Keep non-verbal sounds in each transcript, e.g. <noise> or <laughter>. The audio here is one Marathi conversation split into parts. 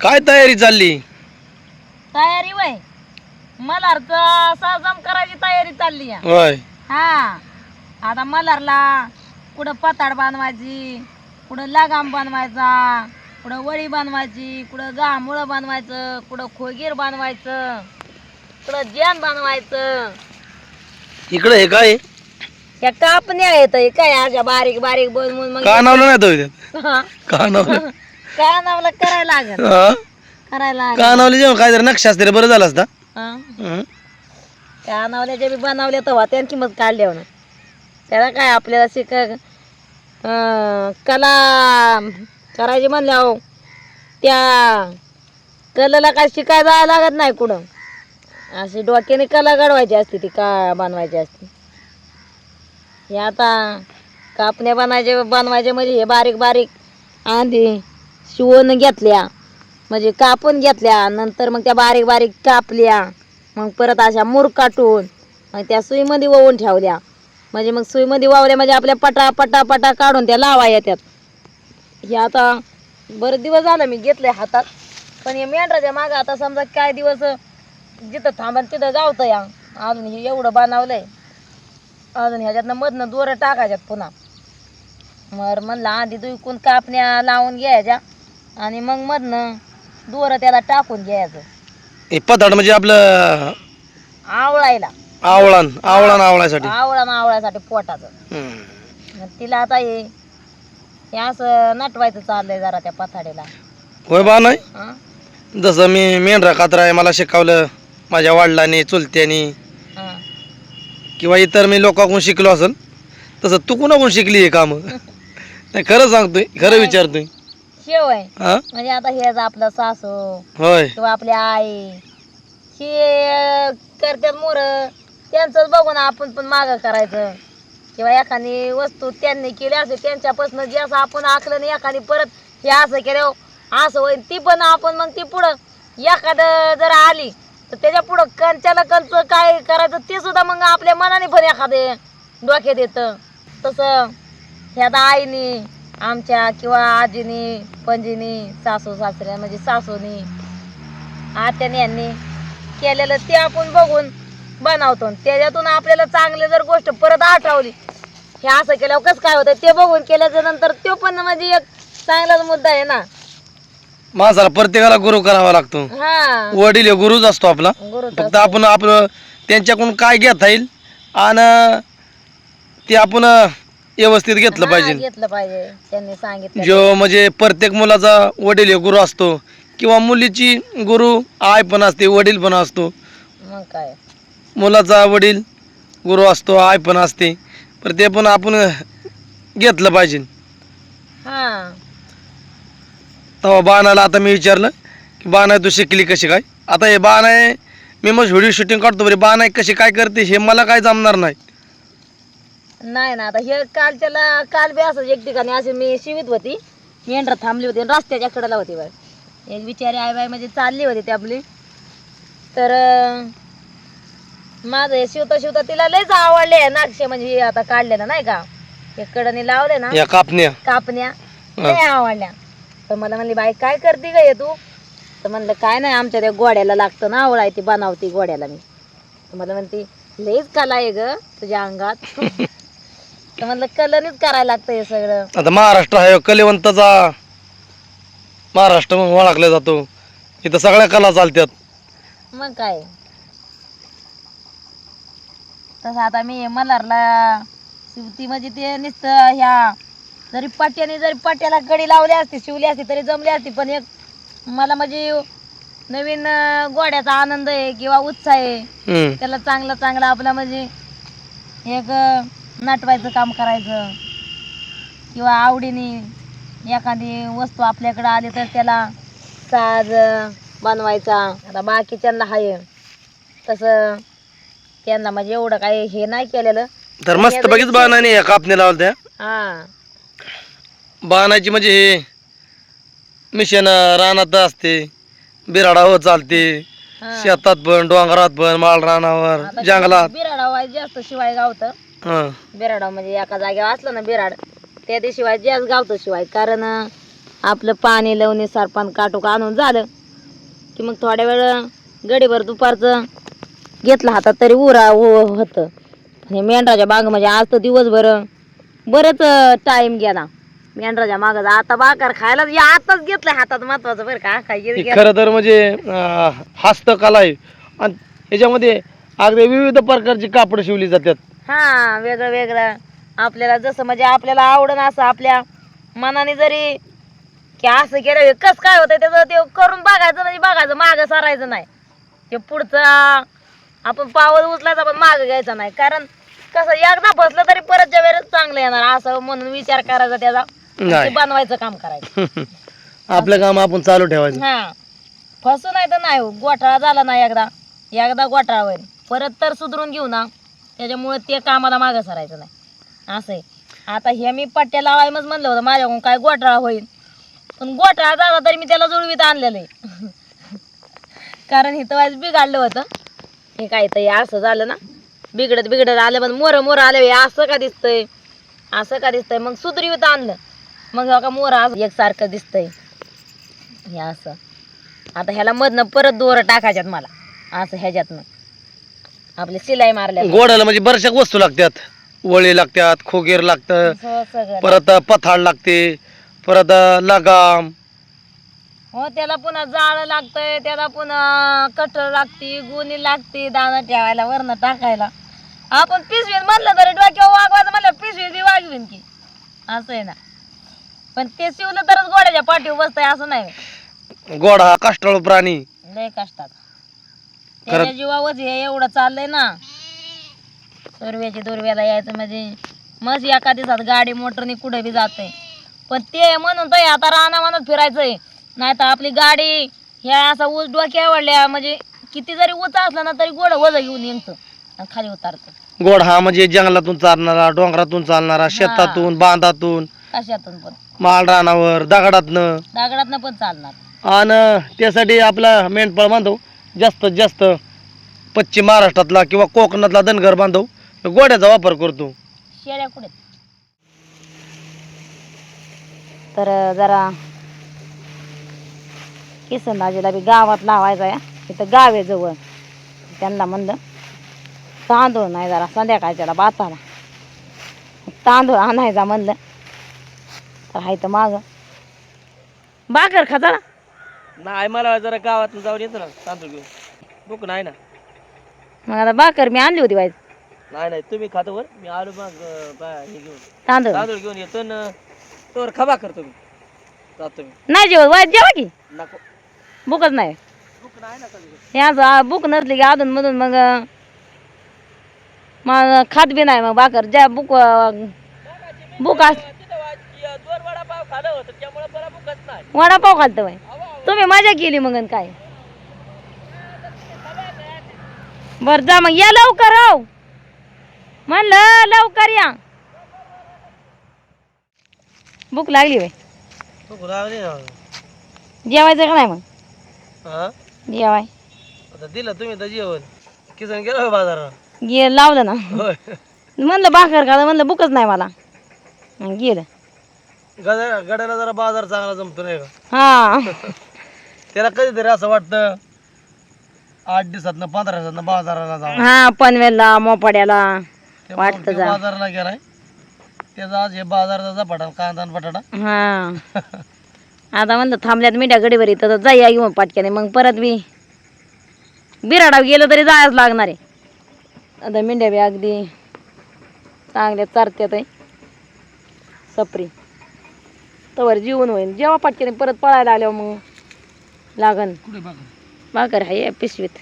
काय तयारी चालली? तयारी वय. मल्हारचा साजम करायची तयारी चालली आहे होय. हा. आता मल्हारला कुठं पताड बांधवायची कुठं लगाम बांधवायचा कुठं वळी बांधवायची कुठं गामुळं बांधवायचं कुठं खोगीर बांधवायचं कुठं जेन बांधवायचं. इकडे हे काय? या कापण्या येत काय अशा बारीक बारीक बनवून मग कानावलं नाही तो इथे? हा. कानावलं. काय <laughs> नावला करायला लागेल. हा? करायला लागेल. कानावली जेव्हा काहीतरी नक्षा असते बरं झालं असता. हा. हं. नावल्याच्या बी बनवल्या तेव्हा त्यांची मग काढल्या ना त्याला काय आपल्याला शिक अं, कला करायची म्हणल्या त्या कलेला काय शिकायला जायला लागत नाही कुठं. अशी डोक्याने कला घडवायची असते ती का बनवायची असते. हे आता कापण्या बनायचे बनवायचे म्हणजे हे बारीक बारीक आधी शिवण घेतल्या. म्हणजे कापून घेतल्या. नंतर मग त्या बारीक बारीक कापल्या. मग परत अशा मूर काटून मग त्या सुईमध्ये वळून ठेवल्या. म्हणजे मग सुईमध्ये वावल्या म्हणजे आपल्या पटा पटा पटा काढून त्या लावा येतात हे आता बरेच दिवस झालं मी घेतले हातात. पण हे मेंढराच्या मागं आता समजा काय दिवस जिथं थांबन तिथं गावतं या. अजून हे एवढं बनवलंय. अजून ह्याच्यातनं मधनं दोरं टाकायच्यात पुन्हा. मग म्हणलं आधी दुईकून कापण्या लावून घ्यायच्या. आणि मग मधनं दोरं त्याला टाकून घ्यायचं. हे पताड म्हणजे आपलं आवळायला. आवळण आवळण आवळासाठी आवळा आवळ्यासाठी पोटाचं. मग तिला आता हे हे असं नटवायचं चाललंय जरा त्या पथाडीला होय बा नाही? हं? जसं मी मेंढरा कात्रा आहे मला शिकवलं माझ्या वडिलांनी चुलत्यानी. हं. किंवा इतर मी लोकांकडून शिकलो असेल तसं तू कुणाकडून शिकली हे काम? <laughs> नाही खरं सांगतोय खरं विचारतोय. शेव आहे. हा? म्हणजे आता हेच आपलं सासू होय. किंवा आपली आई हे करतात मोर त्यांचंच बघून आपण पण मागं करायचं. किंवा एखादी वस्तू त्यांनी केली असेल त्यांच्यापासून जे असं आपण आखलं नाही एखादी परत हे असं केलं असं होईल ती पण आपण मग ती पुढं एखादं जर आली तर त्याच्या पुढं कंच्याला कंच काय करायचं ते सुद्धा मग आपल्या मनाने पण एखादे डोक्यात येतं. तसं ह्या आईनी आमच्या किंवा आजीनी पणजीनी सासू सासऱ्या म्हणजे सासूनी आत्याने यांनी केलेलं ते आपण बघून बनवतो. त्याच्यातून आपल्याला चांगले जर गोष्ट परत आठवली हे असं केल्यावर कसं काय होतं ते बघून केल्याच्यानंतर तो पण म्हणजे एक चांगलाच मुद्दा आहे ना. माणसाला प्रत्येकाला गुरु करावा लागतो. हा. वडील हे गुरुच असतो आपला. गुरु फक्त आपण आपलं त्यांच्याकडून काय घेता येईल आणि ते आपण व्यवस्थित घेतलं पाहिजे. घेतलं पाहिजे. त्यांनी सांगितलं. जो म्हणजे प्रत्येक मुलाचा वडील हे गुरु असतो किंवा मुलीची गुरु आई पण असते वडील पण असतो. मग काय? मुलाचा वडील गुरु असतो आई पण असते. पण ते पण आपण घेतलं पाहिजे. हा. तेव्हा बाणाला आता मी विचारलं की बाणा तू शिकली कशी काय? आता हे बाण आहे मी मग व्हिडिओ शूटिंग काढतो बरे. बाण आहे कशी काय करते हे मला काय जमणार नाही. नाही ना आता हे कालच्याला काल बी असं एक ठिकाणी अशी मी शिवित होती. मेंढर थांबली होती आणि रस्त्याच्या कडेला होती बाय एक बिचारी आई बाई म्हणजे चालली होती ती आपली. तर माझं हे शिवता शिवता तिला लयच आवडले. नाक्षे म्हणजे हे आता काढलेलं नाही का? हे कडनी लावले ना. या कापण्या. कापण्या. लय आवडल्या. तर मला म्हणली बाई काय करते ग हे तू? तर म्हणलं काय नाही आमच्या त्या गोड्याला लागतं ना आवडाय ती बनवती गोड्याला मी. तर मला म्हणते लयच कला आहे ग तुझ्या अंगात. <laughs> तर म्हणलं कलनीच करायला लागतं हे सगळं. आता महाराष्ट्र हा कलेवंताचा महाराष्ट्र म्हणून ओळखला जातो. इथं सगळ्या कला चालतात मग काय? तसं आता मी मल्हारला शिवती म्हणजे ते नुसतं ह्या जरी पट्ट्याने जरी पट्ट्याला गडी लावली असती शिवली असती तरी जमली असती पण एक मला म्हणजे नवीन अं, गोड्याचा आनंद आहे किंवा उत्साह आहे. हम्म. त्याला चांगलं चांगलं आपलं म्हणजे एक अं, नटवायचं काम करायचं. किंवा आवडीने एखादी वस्तू आपल्याकडे आली तर त्याला साज बनवायचा. आता बाकीच्यांना आहे तसं त्यांना म्हणजे एवढं काही हे नाही केलेलं. तर मस्त बघित बाणाने या कापण्या लावल्या त्या हा. बाणाची म्हणजे हे मिशन रानात असते बिराडावर चालते. शेतात पण डोंगरात पण माळ रानावर जंगलात. बिराडाव आहे जास्त शिवाय गावतं. बिराडाव म्हणजे एका जागेवर असलं ना बिराड त्या दिवशी शिवाय जास्त गावतं शिवाय. कारण आपलं पाणी लावणे सरपान काटूक आणून झालं की मग थोड्या वेळ गडीभर दुपारचं घेतलं हातात तरी उरा होतं. हे मेंढराच्या बाग म्हणजे आज तर दिवसभर बरंच टाइम गेला. मेंढराच्या मागं आता बाकर खायला या आताच घेतलं हातात महत्वाचं बरं का? काय खरं तर म्हणजे हस्तकला आहे. आणि याच्यामध्ये अगदी विविध प्रकारची कापड शिवली जातात. हा वेगळं वेगळं. आपल्याला जसं म्हणजे आपल्याला आवडन असं आपल्या मनाने जरी की असं केलं कसं काय होतं त्याचं ते करून बघायचं म्हणजे बघायचं मागं सरायचं नाही. ते पुढचं आपण पावल उचलायचा पण मागं घ्यायचा नाही. कारण कसं एकदा बसलं तरी परतच्या वेळेस चांगलं येणार असं म्हणून विचार करायचा त्याचा. ते बनवायचं काम करायचं. <laughs> आपलं काम आपण चालू ठेवायचं. हा. फसू नाही तर नाही हो. गोठाळा झाला नाही एकदा. एकदा गोठाळा होईल. परत तर सुधरून घेऊ ना. त्याच्यामुळे ते कामाला मागं सरायचं नाही. असं आहे. आता हे मी पट्ट्या लावायमच म्हणलं होतं माझ्याकडून काय घोटाळा होईल. पण घोटाळा झाला तरी मी त्याला जुळवीत आणलेलं आहे. कारण हे वाईज बिघडलं होतं. हे काय तर हे असं झालं ना. बिघडत बिघडत आलं पण मोरं मोरं आलं हे असं का दिसतंय? असं का दिसतंय? मग सुधरीत आणलं. मग का मोरं असं एकसारखं दिसतंय. हे असं. आता ह्याला मधनं परत दोरं टाकायच्यात मला. असं ह्याच्यातनं. आपली शिलाई मारल्या गोडाला म्हणजे बऱ्याचशा वस्तू लागतात. वळी लागतात खोगीर लागतं सगळं परत पथाळ लागते परत लगाम. हो त्याला पुन्हा जाळं लागतंय त्याला पुन्हा कटर लागती गुणी लागती दाणं ठेवायला वरनं टाकायला. आपण पिशवीत म्हणलं तरी डोक्यावर वागवायचं म्हणलं पिशवीत बी वागवीन की. असं आहे ना. पण ते शिवलं तरच गोड्याच्या पाठीवर बसतंय असं नाही. गोड हा काष्टाळू प्राणी. लय कष्टात. त्याच्या जीवावरच हे एवढं चाललंय ना. दुर्व्याची दुर्व्याला यायचं म्हणजे मग एका दिवसात गाडी मोटरनी कुठे बी जाते पण ते म्हणून तर आता राणा म्हणत फिरायचंय. नाही तर आपली गाडी ह्या असा ऊस डोक्या वाढल्या म्हणजे किती जरी ऊस असला ना तरी गोड वज घेऊन येतं आणि खाली उतारतं. गोड हा म्हणजे जंगलातून चालणारा डोंगरातून चालणारा शेतातून बांधातून कशातून पण. माळ रानावर दगडातनं. दगडातनं पण चालणार. आणि त्यासाठी आपला मेंढपाळ बांधव जास्तीत जास्त पश्चिम महाराष्ट्रातला किंवा कोकणातला धनगर बांधव गोड्याचा वापर करतो. शेळ्या कुठे? तर जरा किसन दाजीला बी गावात लावायचा या इथं गाव आहे जवळ. त्यांना म्हणलं तांदूळ नाही जरा संध्याकाळच्याला बाताला तांदूळ आणायचा म्हणलं. तर हाय तर माग. बाकर खा जरा. नाही मला जरा गावात जाऊन येतो ना तांदूळ घेऊन. भूक नाही ना. मग आता बाकर मी आणली होती वाईज नाही नाही तुम्ही खातो वर. मी आलो मग हे घेऊन. तांदूळ. तांदूळ घेऊन येतो ना तोवर खबा करतो मी जातो मी नाही जेवत वाईज जेवा की. नको. बुकच नाही. भूक नाही ना कधी. हे बुक नसली की अधून मधून मग मग खात बी नाही मग भाकर. ज्या बुक बुक अस दोन वडापाव खाल्लं होतं त्यामुळे मला भूकच नाही. वडापाव खालतं बाई. तुम्ही मजा केली मग काय? बर जा मग. या लवकर हो. म्हणलं लवकर या. भूक लागली बाई भूक लागली ना. जेवायचं का नाही मग? हा? जेवाय. दिलं तुम्ही तर जेवण. किसन गेलो बाजारात? गे लावलं ना. म्हणलं भाकर खा म्हणलं बुकच नाही मला. मग गेलं. गड्या गड्याला जरा बाजार चांगला जमतो नाही का? हा. <laughs> त्याला कधीतरी असं वाटतं आठ दिवसातनं पंधरा दिवसातनं बाजाराला जावं. हा पनवेलला मोपाड्याला वाटतं तो जा. बाजाराला गेलाय. त्याचा आज हे बाजाराचा झपाटा कांदा आणि बटाटा. हा. <laughs> आता म्हणलं थांबल्यात मिठ्या गडीवर तर जाई घेऊन पाटक्याने. मग परत बी बिराडाव गेलं तरी जायच लागणार आहे. आता मेंढ्या बी अगदी चांगल्या चारत्यात आहे. सपरी. तवर जीवन होईल जेव्हा पाटक्याने परत पळायला आल्यावर मग लागन. कुठे बघा भाकर आहे पिशवीत.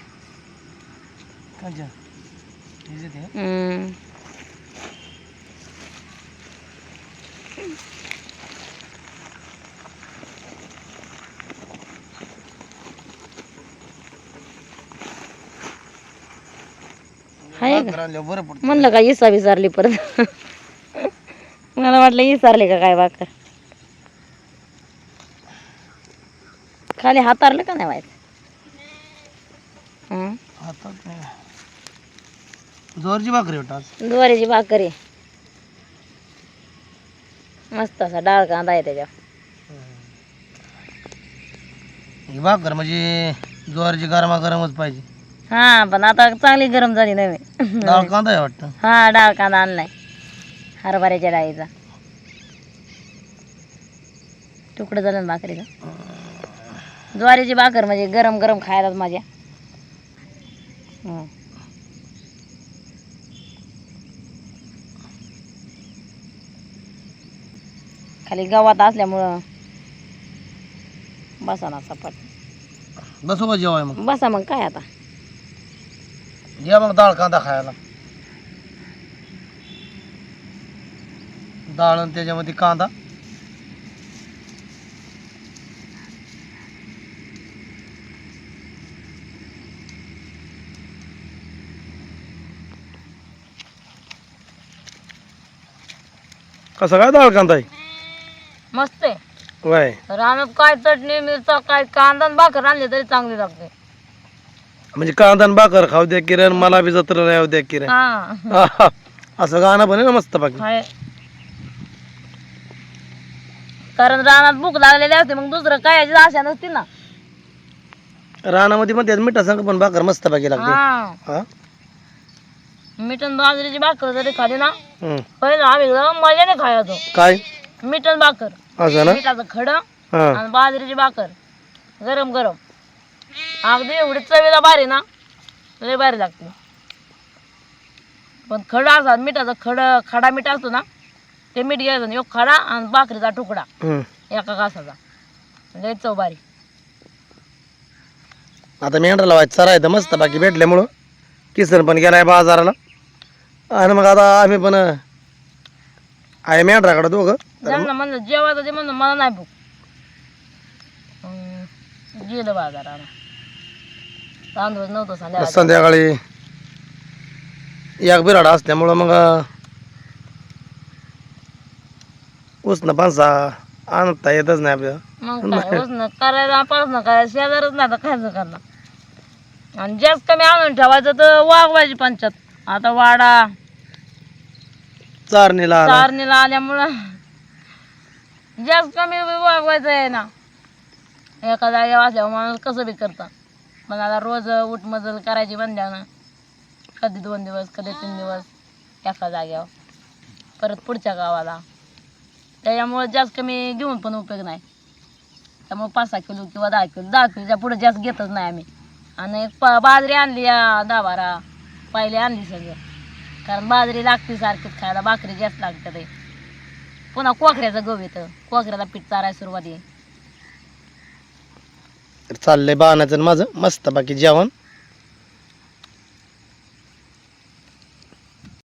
हे हम्म. आहे का? भाकर आणल्यावर बरं पडतं. म्हणलं का इसा विसारली परत. <laughs> मला वाटलं विसारले का काय भाकर खाली हातारलं का नाही हं? हातात नाही. जोरची भाकरी ज्वारीची भाकर. मस्त असा डाळ कांदा आहे त्याच्यावर ही. भाकर म्हणजे ज्वारीची गरमा गरमच पाहिजे. हा पण आता चांगली गरम झाली नव्हे. डाळ कांदा आहे वाटतं. हा डाळ कांदा आणलाय. हरभऱ्याच्या डाळीचा. तुकडं झालं ना भाकरीचं? ज्वारीची भाकर म्हणजे गरम गरम खायलाच माझ्या. खाली गावात असल्यामुळं बसा ना सपाट बसू का जेवाय मग. बसा मग काय आता? या मग डाळ कांदा खायला. डाळ आणि त्याच्यामध्ये कांदा. कसं काय डाळ कांदा आहे? मस्त आहे. वय रानात काय चटणी मिरचा काय कांदा आणि भाकर आणली तरी चांगली लागते. म्हणजे कांदा आणि भाकर खाऊ द्या किरण मला बी जत्रा राहू द्या किरण. हा. आहा. असं गाणं पण आहे ना मस्त बाकी. आहे कारण रानात भूक लागलेली असते मग दुसरं काय याची आशा नसती ना. रानामध्ये त्यात मिठा संग पण भाकर मस्त बाकी लागते. हा. हा? मिठन बाजरीची भाकर जरी खाली ना हम्म. पहिलं आम्ही एकदम मजाने खायचो. काय? मिठन भाकर. असं ना? मिठाचं खडं हा. आणि बाजरीची भाकर. गरम गरम. अगदी एवढी चवीला भारी ना लय भारी लागते. पण खडा असा मिठाचं खड खडा मीठ असतो ना ते मीठ घ्यायचं एक खडा आणि भाकरीचा तुकडा. एका घासाचा. लय चव भारी. आता मेंढरा लावायचं चरायचं मस्त बाकी भेटल्यामुळं किसन पण गेलाय बाजाराला. आणि मग आता आम्ही पण आहे मेंढराकडे दोघं? त्यांना म्हणलं जेवायचं ते म्हणलं मला नाही भूक. मग गेलं बाजाराला. तांदूळ नव्हतं संध्याकाळी. संध्याकाळी एक बिराड असल्यामुळं मग अं, उसनं पानसा आणता येतच नाही आपल्याला मग काय उसनं करायला पास काय शेजारच नाही तर खायचं करणार? आणि जास्त कमी आणून ठेवायचं तर वागवायची पंचायत आता वाडा. चारणीला आला. चारणीला आल्यामुळं जास्त कमी वागवायचं आहे ना. एका जागेवर असल्यावर माणूस कसं बी करतं पण आता रोज उठमजल करायची ना कधी दोन दिवस कधी तीन दिवस एका जागेवर. परत पुढच्या गावाला. त्याच्यामुळे जास्त कमी घेऊन पण उपयोग नाही. त्यामुळे पाच सहा किलो किंवा दहा किलो दहा किलोच्या पुढे जास्त घेतच नाही आम्ही. आणि प बाजरी आणली या दहा बारा. पहिले आणली सगळं. कारण बाजरी लागते सारखीच खायला भाकरी जास्त लागते ते पुन्हा कोकऱ्याचं गहू येतं. कोकऱ्याला पीठ चारायला सुरुवात आहे. चाललंय बाणाचं आणि माझं मस्त बाकी जेवण.